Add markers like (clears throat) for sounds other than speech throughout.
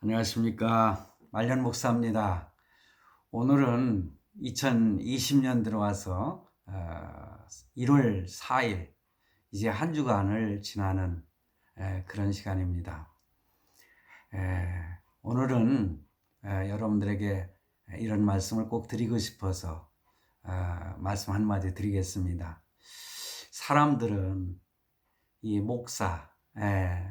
안녕하십니까. 말년 목사입니다. 오늘은 2020년 들어와서 1월 4일 이제 한 주간을 지나는 에, 그런 시간입니다. 에, 오늘은 에, 여러분들에게 이런 말씀을 꼭 드리고 싶어서 아, 말씀 한마디 드리겠습니다. 사람들은 이 목사, 에,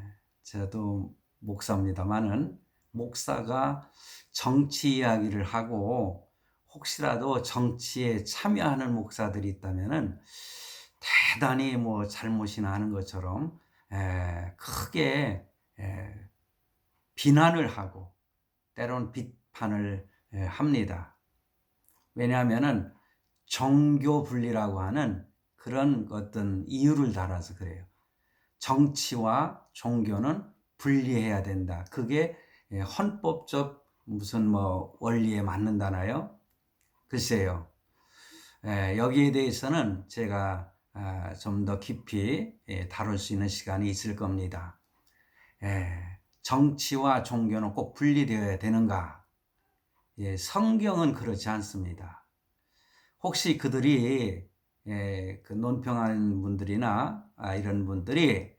저도 목사입니다만은 목사가 정치 이야기를 하고 혹시라도 정치에 참여하는 목사들이 있다면은 대단히 뭐 잘못이나 하는 것처럼 에, 크게 에, 비난을 하고 때론 비판을 에, 합니다. 왜냐하면은 정교 분리라고 하는 그런 어떤 이유를 달아서 그래요. 정치와 종교는 분리해야 된다. 그게 예, 헌법적 무슨 뭐 원리에 맞는다나요? 글쎄요. 예, 여기에 대해서는 제가 아, 좀더 깊이 예, 다룰 수 있는 시간이 있을 겁니다. 예, 정치와 종교는 꼭 분리되어야 되는가? 예, 성경은 그렇지 않습니다. 혹시 그들이 예, 그 논평하는 분들이나 아, 이런 분들이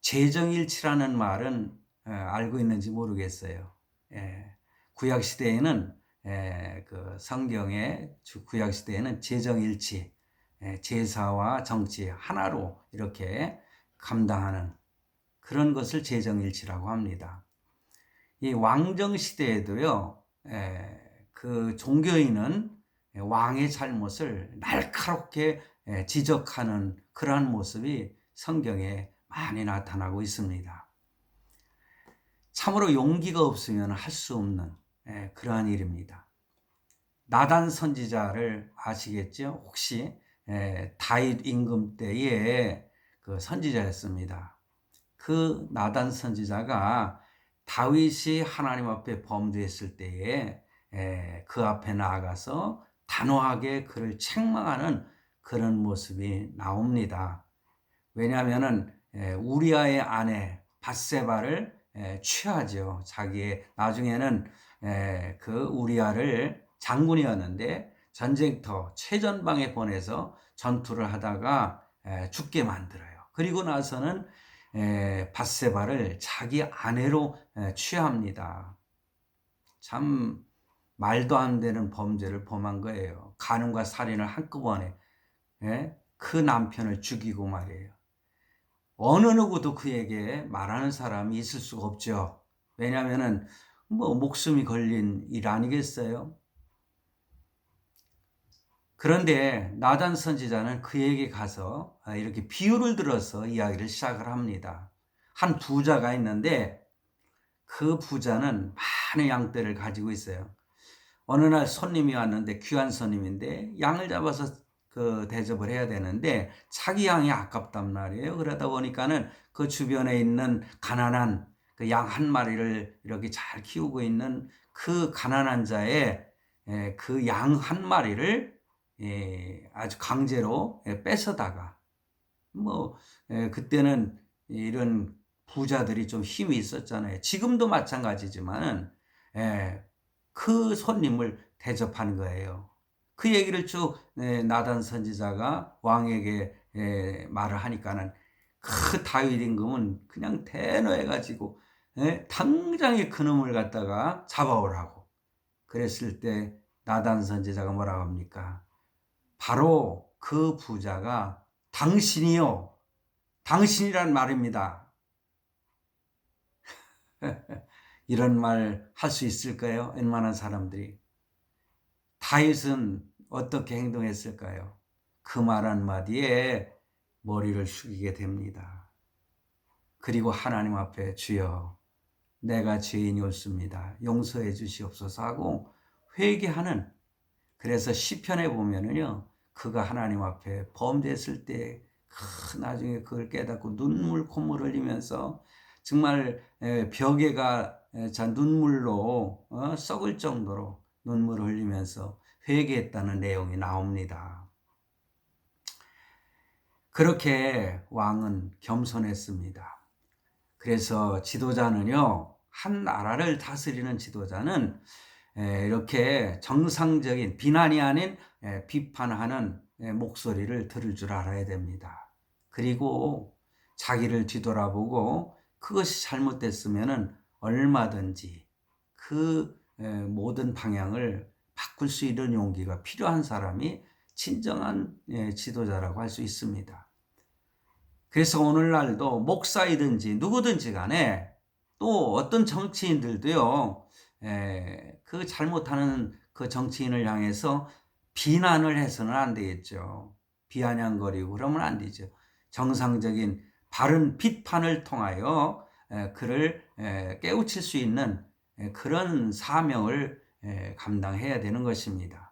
재정일치라는 말은 예, 알고 있는지 모르겠어요. 예, 구약 시대에는 예, 그 성경의 구약 시대에는 재정일치, 예, 제사와 정치 하나로 이렇게 감당하는 그런 것을 재정일치라고 합니다. 이 왕정 시대에도요, 예, 그 종교인은 왕의 잘못을 날카롭게 예, 지적하는 그러한 모습이 성경에 많이 나타나고 있습니다. 참으로 용기가 없으면 할 수 없는 예, 그러한 일입니다. 나단 선지자를 아시겠죠? 혹시 예, 다윗 임금 때에 그 선지자였습니다. 그 나단 선지자가 다윗이 하나님 앞에 범죄했을 때에 예, 그 앞에 나아가서 단호하게 그를 책망하는 그런 모습이 나옵니다. 왜냐하면은 우리아의 아내 바세바를 취하죠. 자기의 나중에는 그 우리아를 장군이었는데 전쟁터 최전방에 보내서 전투를 하다가 죽게 만들어요. 그리고 나서는 바세바를 자기 아내로 취합니다. 참 말도 안 되는 범죄를 범한 거예요. 간음과 살인을 한꺼번에 그 남편을 죽이고 말이에요. 어느 누구도 그에게 말하는 사람이 있을 수가 없죠. 왜냐하면은 뭐 목숨이 걸린 일 아니겠어요? 그런데 나단 선지자는 그에게 가서 이렇게 비유를 들어서 이야기를 시작을 합니다. 한 부자가 있는데 그 부자는 많은 양떼를 가지고 있어요. 어느 날 손님이 왔는데 귀한 손님인데 양을 잡아서 그 대접을 해야 되는데 자기 양이 아깝단 말이에요. 그러다 보니까는 그 주변에 있는 가난한 그 양 한 마리를 이렇게 잘 키우고 있는 그 가난한 자의 그 양 한 마리를 아주 강제로 뺏어다가 뭐 그때는 이런 부자들이 좀 힘이 있었잖아요. 지금도 마찬가지지만 그 손님을 대접한 거예요. 그 얘기를 쭉 나단 선지자가 왕에게 말을 하니까는 그 다윗 임금은 그냥 대노해가지고 당장에 그놈을 갖다가 잡아오라고 그랬을 때 나단 선지자가 뭐라고 합니까? 바로 그 부자가 당신이요 당신이란 말입니다. (laughs) 이런 말 할 수 있을까요? 웬만한 사람들이 다윗은 어떻게 행동했을까요? 그 말 한마디에 머리를 숙이게 됩니다. 그리고 하나님 앞에 주여 내가 죄인이 옳습니다. 용서해 주시옵소서 하고 회개하는 그래서 시편에 보면은요 그가 하나님 앞에 범죄했을 때 나중에 그걸 깨닫고 눈물 콧물 흘리면서 정말 벽에가 자 눈물로 어, 썩을 정도로 눈물을 흘리면서 회개했다는 내용이 나옵니다. 그렇게 왕은 겸손했습니다. 그래서 지도자는요, 한 나라를 다스리는 지도자는 에, 이렇게 정상적인 비난이 아닌 에, 비판하는 에, 목소리를 들을 줄 알아야 됩니다. 그리고 자기를 뒤돌아보고 그것이 잘못됐으면 얼마든지 그 에, 모든 방향을 바꿀 수 있는 용기가 필요한 사람이 진정한 예, 지도자라고 할 수 있습니다. 그래서 오늘날도 목사이든지 누구든지 간에 또 어떤 정치인들도요, 에, 그 잘못하는 그 정치인을 향해서 비난을 해서는 안 되겠죠. 비아냥거리고 그러면 안 되죠. 정상적인 바른 비판을 통하여 에, 그를 에, 깨우칠 수 있는 에, 그런 사명을 에, 감당해야 되는 것입니다.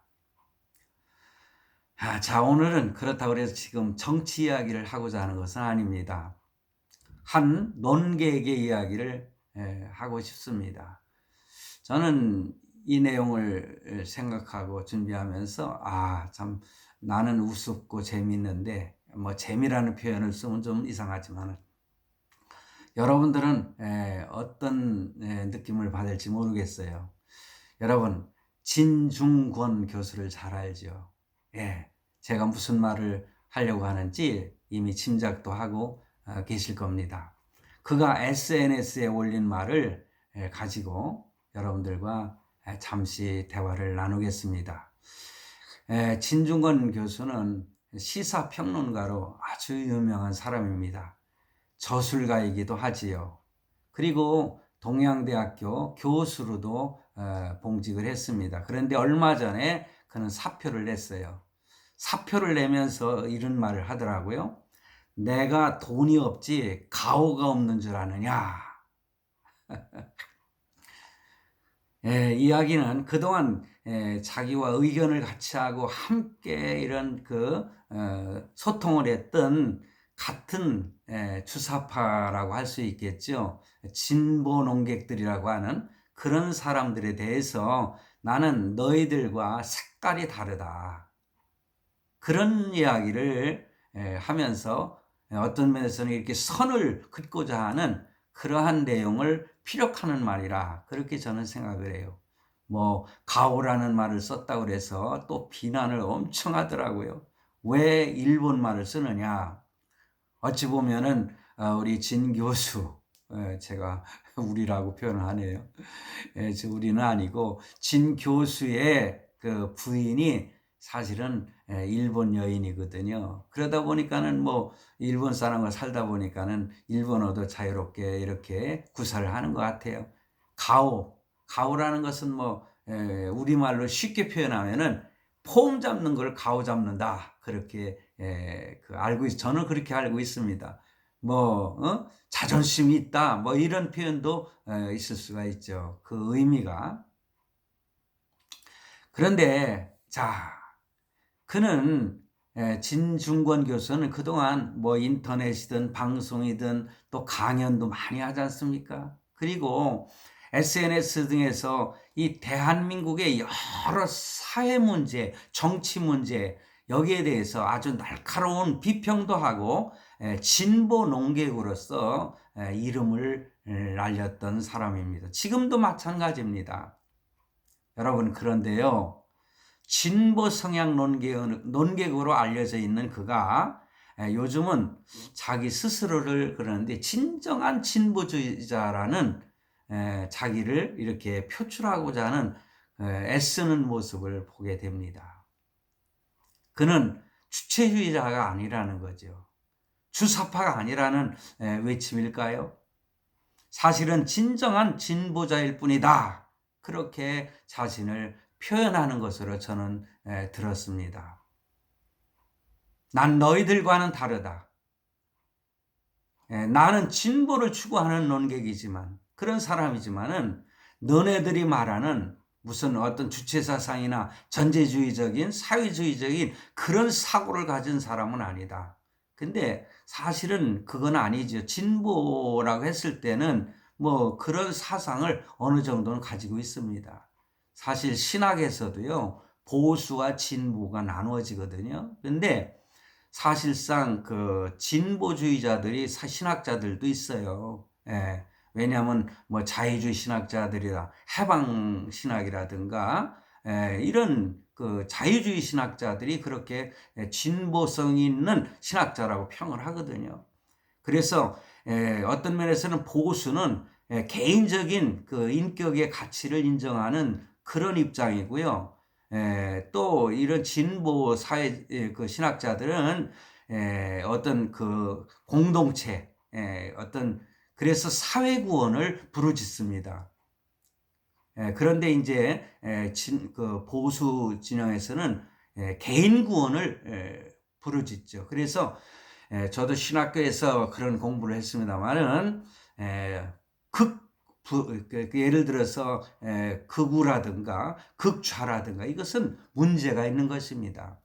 아, 자, 오늘은 그렇다고 해서 지금 정치 이야기를 하고자 하는 것은 아닙니다. 한 논객의 이야기를 에, 하고 싶습니다. 저는 이 내용을 생각하고 준비하면서 아, 참 나는 우습고 재밌는데 뭐 재미라는 표현을 쓰면 좀 이상하지만 여러분들은 에, 어떤 에, 느낌을 받을지 모르겠어요. 여러분 진중권 교수를 잘 알죠. 예, 제가 무슨 말을 하려고 하는지 이미 짐작도 하고 어, 계실 겁니다. 그가 SNS에 올린 말을 에, 가지고 여러분들과 에, 잠시 대화를 나누겠습니다. 에, 진중권 교수는 시사평론가로 아주 유명한 사람입니다. 저술가이기도 하지요. 그리고 동양대학교 교수로도 어, 봉직을 했습니다. 그런데 얼마 전에 그는 사표를 냈어요. 사표를 내면서 이런 말을 하더라고요. 내가 돈이 없지 가오가 없는 줄 아느냐. (laughs) 예, 이야기는 그동안 예, 자기와 의견을 같이 하고 함께 이런 그 어, 소통을 했던 같은 예, 주사파라고 할 수 있겠죠. 진보 농객들이라고 하는 그런 사람들에 대해서 나는 너희들과 색깔이 다르다. 그런 이야기를 예, 하면서 어떤 면에서는 이렇게 선을 긋고자 하는 그러한 내용을 피력하는 말이라 그렇게 저는 생각을 해요. 뭐 가오라는 말을 썼다고 그래서 또 비난을 엄청 하더라고요. 왜 일본 말을 쓰느냐? 어찌 보면은 어, 우리 진 교수 예, 제가 우리라고 표현을 하네요. 예, 우리는 아니고 진 교수의 그 부인이 사실은 예, 일본 여인이거든요. 그러다 보니까는 뭐 일본 사람과 살다 보니까는 일본어도 자유롭게 이렇게 구사를 하는 것 같아요. 가오, 가오라는 것은 뭐 우리말로 쉽게 표현하면은 폼 잡는 걸 가오 잡는다. 그렇게 그 알고 있, 저는 그렇게 알고 있습니다. 뭐 어? 자존심이 있다. 뭐 이런 표현도 있을 수가 있죠. 그 의미가. 그런데 자 그는 진중권 교수는 그동안 뭐 인터넷이든 방송이든 또 강연도 많이 하지 않습니까? 그리고 SNS 등에서 이 대한민국의 여러 사회 문제, 정치 문제, 여기에 대해서 아주 날카로운 비평도 하고 진보 농객으로서 이름을 날렸던 사람입니다. 지금도 마찬가지입니다. 여러분, 그런데요. 진보 성향 논객, 논객으로 알려져 있는 그가 요즘은 자기 스스로를 그러는데 진정한 진보주의자라는 자기를 이렇게 표출하고자 하는 애쓰는 모습을 보게 됩니다. 그는 주체주의자가 아니라는 거죠. 주사파가 아니라는 외침일까요? 사실은 진정한 진보자일 뿐이다. 그렇게 자신을 표현하는 것으로 저는 들었습니다. 난 너희들과는 다르다. 나는 진보를 추구하는 논객이지만 그런 사람이지만은 너네들이 말하는 무슨 어떤 주체사상이나 전제주의적인 사회주의적인 그런 사고를 가진 사람은 아니다. 근데 사실은 그건 아니죠. 진보라고 했을 때는 뭐 그런 사상을 어느 정도는 가지고 있습니다. 사실 신학에서도요, 보수와 진보가 나누어지거든요. 근데 사실상 그 진보주의자들이 신학자들도 있어요. 예, 왜냐하면 뭐 자유주의 신학자들이라 해방 신학이라든가 에, 이런 그 자유주의 신학자들이 그렇게 진보성 있는 신학자라고 평을 하거든요. 그래서 에, 어떤 면에서는 보수는 에, 개인적인 그 인격의 가치를 인정하는 그런 입장이고요. 에, 또 이런 진보 사회 에, 그 신학자들은 에, 어떤 그 공동체, 에, 어떤 그래서 사회 구원을 부르짖습니다. 에, 그런데 이제 에, 진, 그 보수 진영에서는 에, 개인 구원을 에, 부르짖죠. 그래서 에, 저도 신학교에서 그런 공부를 했습니다만은 극 부, 그, 그 예를 들어서 에, 극우라든가 극좌라든가 이것은 문제가 있는 것입니다.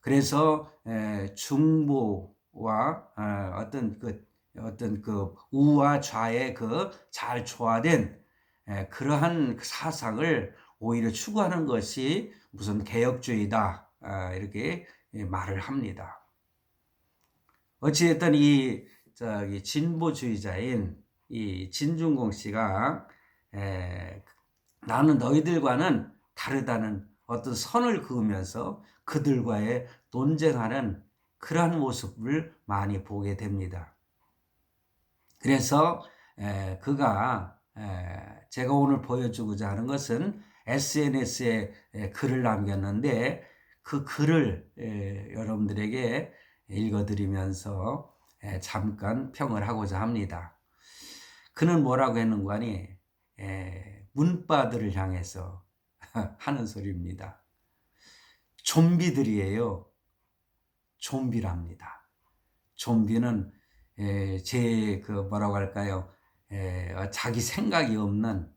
그래서 에, 중보와 어, 어떤 그 어떤 그 우와 좌의 그 잘 조화된 에, 그러한 사상을 오히려 추구하는 것이 무슨 개혁주의다 아, 이렇게 말을 합니다. 어찌됐든 이 저기 진보주의자인 이 진중공 씨가 에, 나는 너희들과는 다르다는 어떤 선을 그으면서 그들과의 논쟁하는 그러한 모습을 많이 보게 됩니다. 그래서 에, 그가 에, 제가 오늘 보여주고자 하는 것은 SNS에 에, 글을 남겼는데 그 글을 에, 여러분들에게 읽어드리면서 에, 잠깐 평을 하고자 합니다. 그는 뭐라고 했는가니 에, 문바들을 향해서 (laughs) 하는 소리입니다. 좀비들이에요. 좀비랍니다. 좀비는 제 그 뭐라고 할까요? 에, 자기 생각이 없는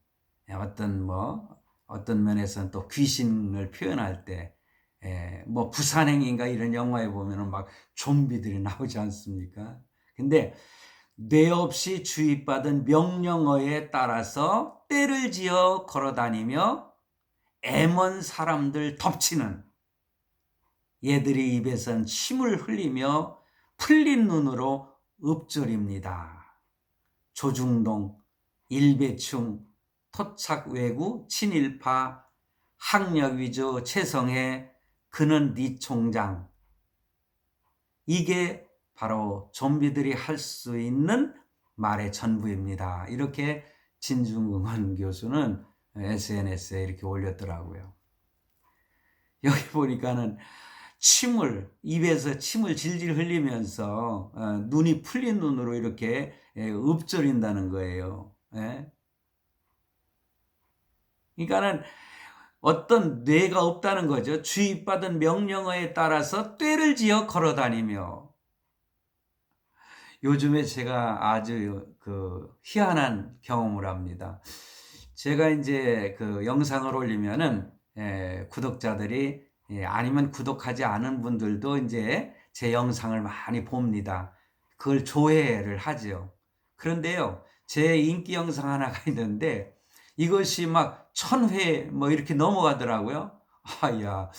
어떤 뭐 어떤 면에서는 또 귀신을 표현할 때, 에, 뭐 부산행인가 이런 영화에 보면은 막 좀비들이 (laughs) 나오지 않습니까? 근데 뇌 없이 주입받은 명령어에 따라서 때를 지어 걸어다니며 애먼 사람들 덮치는 얘들의 입에선 침을 흘리며 풀린 눈으로 읍절입니다. 조중동, 일배충, 토착외구, 친일파, 학력위주, 최성해, 그는 네 총장. 이게 바로 좀비들이 할 수 있는 말의 전부입니다. 이렇게 진중근 교수는 SNS에 이렇게 올렸더라고요. 여기 보니까는 침을 입에서 침을 질질 흘리면서 어, 눈이 풀린 눈으로 이렇게 예, 읊조린다는 거예요. 예? 그러니까는 어떤 뇌가 없다는 거죠. 주입받은 명령어에 따라서 떼를 지어 걸어다니며 요즘에 제가 아주 그 희한한 경험을 합니다. 제가 이제 그 영상을 올리면은 예, 구독자들이 예, 아니면 구독하지 않은 분들도 이제 제 영상을 많이 봅니다. 그걸 조회를 하죠. 그런데요, 제 인기 영상 하나가 (laughs) 있는데 이것이 막 천회 뭐 이렇게 넘어가더라고요. 아 야,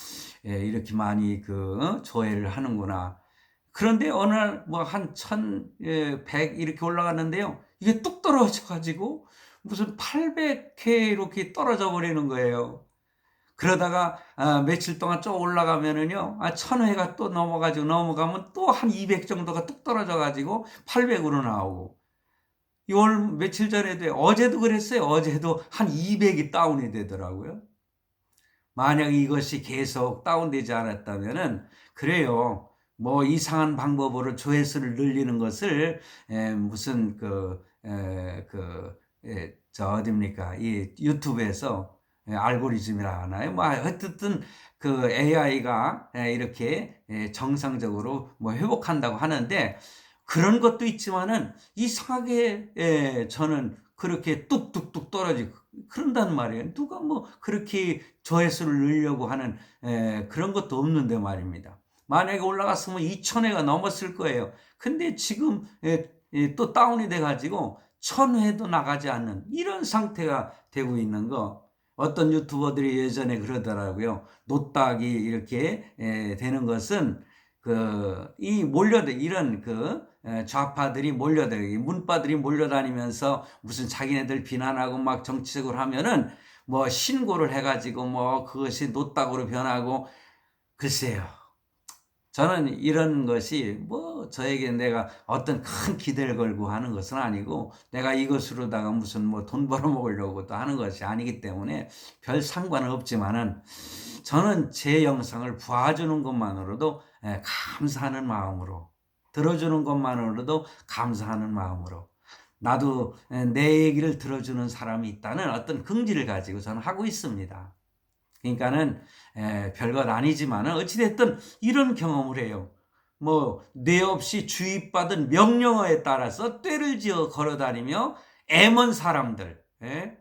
예, 이렇게 많이 그 어, 조회를 하는구나. 그런데 어느 날 뭐 한 천백 이렇게 올라갔는데요. 이게 뚝 떨어져 가지고 무슨 800회 이렇게 떨어져 버리는 거예요. 그러다가 아, 며칠 동안 쭉 올라가면은요, 아, 1000회가 또 넘어가지고 넘어가면 또 한 200 정도가 뚝 떨어져 가지고 800으로 나오고. 이월 며칠 전에도 어제도 그랬어요. 어제도 한 200이 다운이 되더라고요. 만약 이것이 계속 다운되지 않았다면은 그래요. 뭐 이상한 방법으로 조회수를 늘리는 것을 에, 무슨 그그저 어딥니까 이 유튜브에서 알고리즘이라 하나요? 뭐 어쨌든 그 AI가 이렇게 정상적으로 뭐 회복한다고 하는데 그런 것도 있지만은 이상하게 저는 그렇게 뚝뚝뚝 떨어지고 그런단 말이에요. 누가 뭐 그렇게 조회수를 늘려고 하는 그런 것도 없는데 말입니다. 만약에 올라갔으면 2천회가 넘었을 거예요. 근데 지금 또 다운이 돼가지고 천회도 나가지 않는 이런 상태가 되고 있는 거. 어떤 유튜버들이 예전에 그러더라고요. 노딱이 이렇게 되는 것은 그 이 몰려 이런 그 에, 좌파들이 몰려다니 문파들이 몰려다니면서 무슨 자기네들 비난하고 막 정치적으로 하면은 뭐 신고를 해가지고 뭐 그것이 노딱으로 변하고 글쎄요. 저는 이런 것이 뭐 저에게 내가 어떤 큰 기대를 걸고 하는 것은 아니고 내가 이것으로다가 무슨 뭐 돈 벌어 먹으려고 또 하는 것이 아니기 때문에 별 상관은 없지만은 저는 제 영상을 봐주는 것만으로도 예, 감사하는 마음으로 들어주는 것만으로도 감사하는 마음으로 나도 예, 내 얘기를 들어주는 사람이 있다는 어떤 긍지를 가지고 저는 하고 있습니다. 그러니까는 에, 별것 아니지만은 어찌됐든 이런 경험을 해요. 뭐 뇌 없이 주입받은 명령어에 따라서 떼를 지어 걸어다니며 애먼 사람들 에?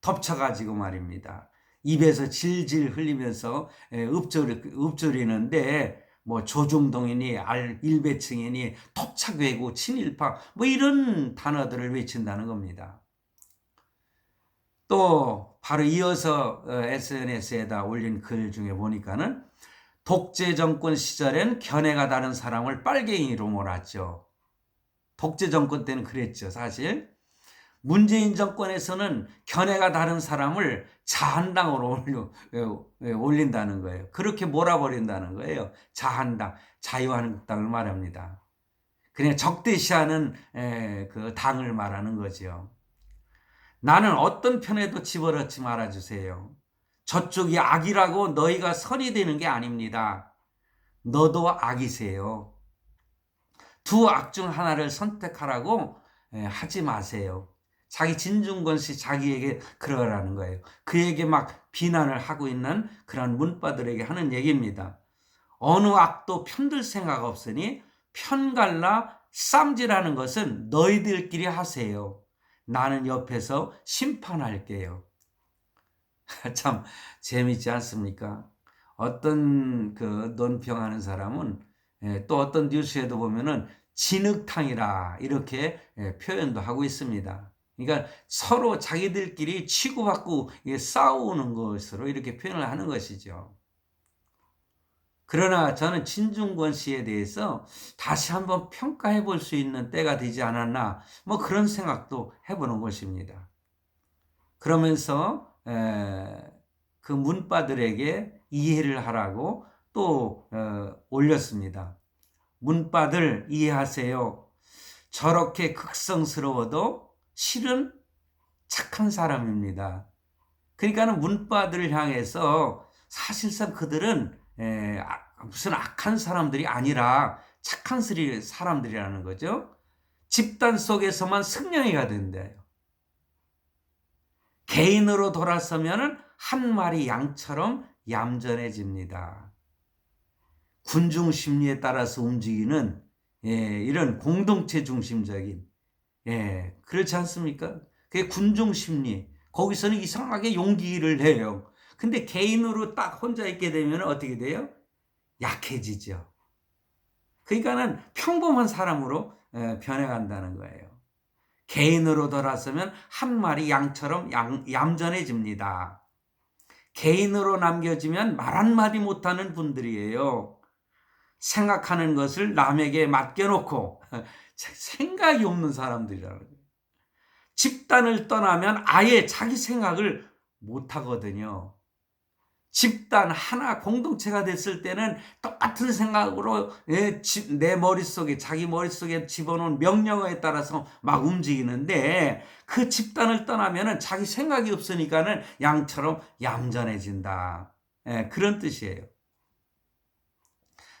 덮쳐가지고 말입니다. 입에서 질질 흘리면서 에, 읊조리, 읊조리는데 뭐 조중동이니 알 일배층이니 토착외고 친일파 뭐 이런 단어들을 외친다는 겁니다. 또 바로 이어서 SNS에다 올린 글 중에 보니까는 독재 정권 시절엔 견해가 다른 사람을 빨갱이로 몰았죠. 독재 정권 때는 그랬죠, 사실. 문재인 정권에서는 견해가 다른 사람을 자한당으로 올려, 올린다는 거예요. 그렇게 몰아버린다는 거예요. 자한당, 자유한국당을 말합니다. 그냥 적대시하는 그 당을 말하는 거죠. 나는 어떤 편에도 집어넣지 말아주세요. 저쪽이 악이라고 너희가 선이 되는 게 아닙니다. 너도 악이세요. 두 악 중 하나를 선택하라고 하지 마세요. 자기 진중권 씨 자기에게 그러라는 거예요. 그에게 막 비난을 하고 있는 그런 문바들에게 하는 얘기입니다. 어느 악도 편들 생각 없으니 편갈라 쌈질하는 것은 너희들끼리 하세요. 나는 옆에서 심판할게요. (laughs) 참 재밌지 않습니까? 어떤 그 논평하는 사람은 예, 또 어떤 뉴스에도 보면은 진흙탕이라 이렇게 예, 표현도 하고 있습니다. 그러니까 서로 자기들끼리 치고받고 싸우는 것으로 이렇게 표현을 하는 것이죠. 그러나 저는 진중권 씨에 대해서 다시 한번 평가해 볼 수 있는 때가 되지 않았나, 뭐 그런 생각도 해보는 것입니다. 그러면서, 그 문바들에게 이해를 하라고 또 어, 올렸습니다. 문바들 이해하세요. 저렇게 극성스러워도 실은 착한 사람입니다. 그러니까는 문바들을 향해서 사실상 그들은 에, 아, 무슨 악한 사람들이 아니라 착한 사람들이라는 거죠. 집단 속에서만 승령이가 된대요. 개인으로 돌아서면 한 마리 양처럼 얌전해집니다. 군중 심리에 따라서 움직이는 예, 이런 공동체 중심적인 예, 그렇지 않습니까? 그게 군중 심리. 거기서는 이상하게 용기를 해요. 근데 개인으로 딱 혼자 있게 되면 어떻게 돼요? 약해지죠. 그러니까는 평범한 사람으로 변해간다는 거예요. 개인으로 돌아서면 한 마리 양처럼 양, 얌전해집니다. 개인으로 남겨지면 말 한마디 못하는 분들이에요. 생각하는 것을 남에게 맡겨놓고 (laughs) 생각이 없는 사람들이라는 거예요. 집단을 떠나면 아예 자기 생각을 못하거든요. 집단 하나 공동체가 됐을 때는 똑같은 생각으로 예, 내 머릿속에 자기 머릿속에 집어넣은 명령어에 따라서 막 움직이는데 그 집단을 떠나면은 자기 생각이 없으니까는 양처럼 얌전해진다. 예, 그런 뜻이에요.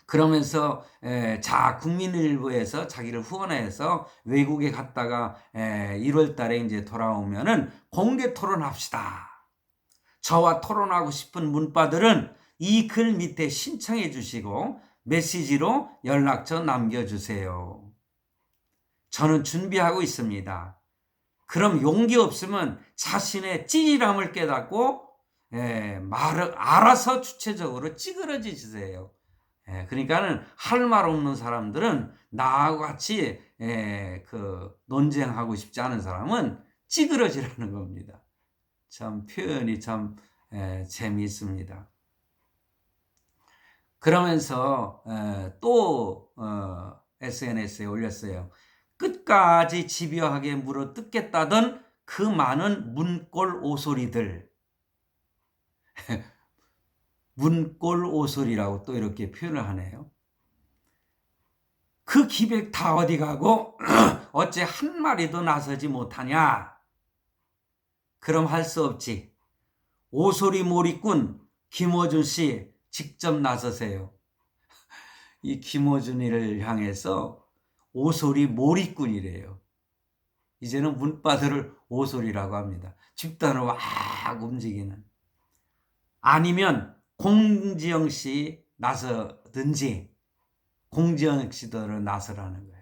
그러면서 에, 자 국민일보에서 자기를 후원해서 외국에 갔다가 에, 1월 달에 이제 돌아오면은 공개 토론합시다. 저와 토론하고 싶은 문바들은 이 글 밑에 신청해 주시고 메시지로 연락처 남겨주세요. 저는 준비하고 있습니다. 그럼 용기 없으면 자신의 찌질함을 깨닫고 예, 말을 알아서 주체적으로 찌그러지세요. 예, 그러니까는 할 말 없는 사람들은 나하고 같이 예, 그 논쟁하고 싶지 않은 사람은 찌그러지라는 겁니다. 참 표현이 참 에, 재미있습니다. 그러면서 에, 또 어, SNS에 올렸어요. 끝까지 집요하게 물어 뜯겠다던 그 많은 문골 오소리들. (laughs) 문골 오소리라고 또 이렇게 표현을 하네요. 그 기백 다 어디 가고 (clears throat) 어째 한 마리도 나서지 못하냐? 그럼 할 수 없지. 오소리 몰이꾼 김어준 씨 직접 나서세요. (laughs) 이 김어준이를 향해서 오소리 몰이꾼이래요. 이제는 문바들을 오소리라고 합니다. 집단으로 막 움직이는. 아니면 공지영 씨 나서든지 공지영 씨들을 나서라는 거예요.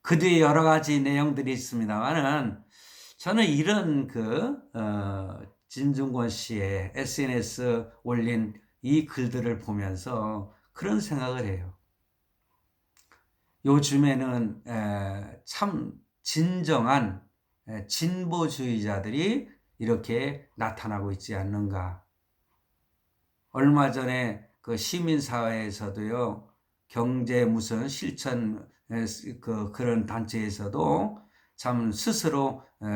그 뒤에 여러 가지 내용들이 있습니다만은 저는 이런 그 어, 진중권 씨의 SNS 올린 이 글들을 보면서 그런 생각을 해요. 요즘에는 에, 참 진정한 에, 진보주의자들이 이렇게 나타나고 있지 않는가. 얼마 전에 그 시민사회에서도요, 경제 무슨 실천 에, 그 그런 단체에서도 참 스스로 에,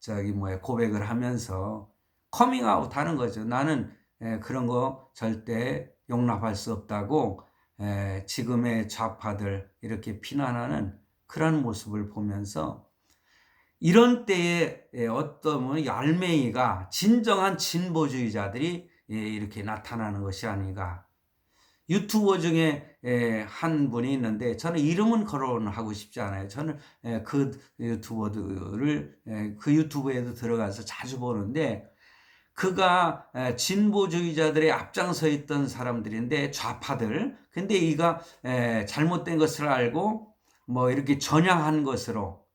저기 뭐야 고백을 하면서 커밍아웃 하는 거죠. 나는 에, 그런 거 절대 용납할 수 없다고 에, 지금의 좌파들 이렇게 비난하는 그런 모습을 보면서 이런 때에 에, 어떤 뭐 얄맹이가 진정한 진보주의자들이 예, 이렇게 나타나는 것이 아닌가. 유튜버 중에 에, 한 분이 있는데 저는 이름은 거론하고 싶지 않아요. 저는 에, 그 유튜버들을 에, 그 유튜브에도 들어가서 자주 보는데 그가 에, 진보주의자들의 앞장서 있던 사람들인데 좌파들. 근데 이가 에, 잘못된 것을 알고 뭐 이렇게 전향한 것으로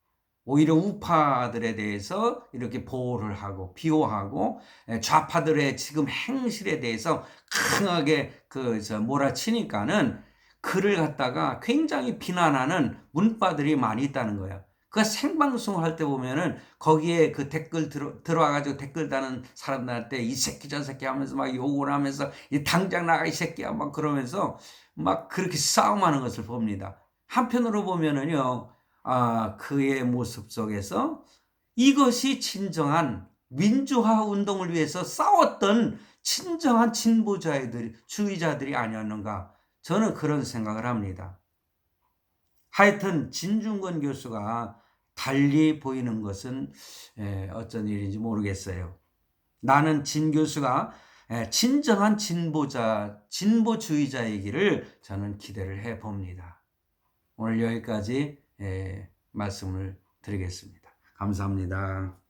오히려 우파들에 대해서 이렇게 보호를 하고 비호하고 에, 좌파들의 지금 행실에 대해서 강하게 그저 몰아치니까는 그를 갖다가 굉장히 비난하는 문파들이 많이 있다는 거야. 그 생방송 할때 보면은 거기에 그 댓글 들어, 들어와가지고 댓글 다는 사람들한테 이 새끼 저 새끼 하면서 막 욕을 하면서 이 당장 나가 이 새끼야 막 그러면서 막 그렇게 싸움하는 것을 봅니다. 한편으로 보면은요, 아, 그의 모습 속에서 이것이 진정한 민주화 운동을 위해서 싸웠던 진정한 진보자들, 주의자들이 아니었는가. 저는 그런 생각을 합니다. 하여튼 진중권 교수가 달리 보이는 것은 에, 어쩐 일인지 모르겠어요. 나는 진 교수가 에, 진정한 진보자, 진보주의자이기를 저는 기대를 해 봅니다. 오늘 여기까지 에, 말씀을 드리겠습니다. 감사합니다.